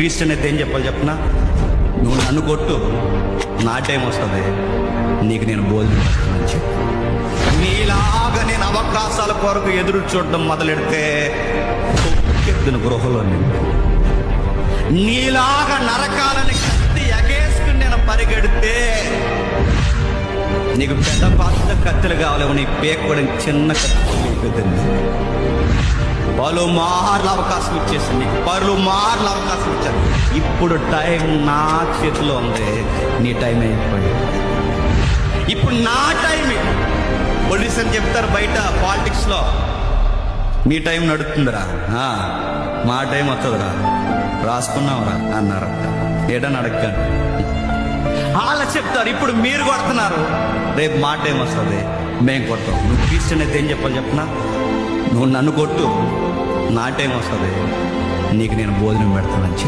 Christian అనేది ఏం చెప్పాలి చెప్పనా నువ్వు నన్ను కొట్టు నా టైం వస్తుంది. నీకు నేను భోజనం పెడతానని నీలాగా నేను అవకాశాల కొరకు ఎదురు చూడడం మొదలెడితే తొక్కెత్తిన గృహలో నేను నీలాగా నరకాలని కత్తి ఎగేసుకుని నేను పరిగెడితే నీకు పెద్ద పాత్ర కత్తులు కావాలి నీ పేకోవడం చిన్న కత్తి పెద్ద పలుమార్లు అవకాశం ఇచ్చేసింది. పలుమార్లు అవకాశం ఇచ్చాను ఇప్పుడు టైం నా చేతిలో ఉంది. నీ టైం అయిపోయింది. ఇప్పుడు నా టైం పోలీస్ అని చెప్తారు బయట పాలిటిక్స్లో. మీ టైం నడుతుందిరా. మా టైం వస్తుందిరా. రాసుకున్నావురా అన్నారట. ఏడని అడగండి. వాళ్ళ చెప్తారు ఇప్పుడు మీరు కొడుతున్నారు. రేపు మా టైం వస్తుంది. మేము కొడతాం. నువ్వు క్రిస్టియన్ అయితే ఏం చెప్పాలి చెప్పనా? నువ్వు నన్ను కొట్టు. నా టైం వస్తుంది. నీకు నేను భోజనం పెడతానని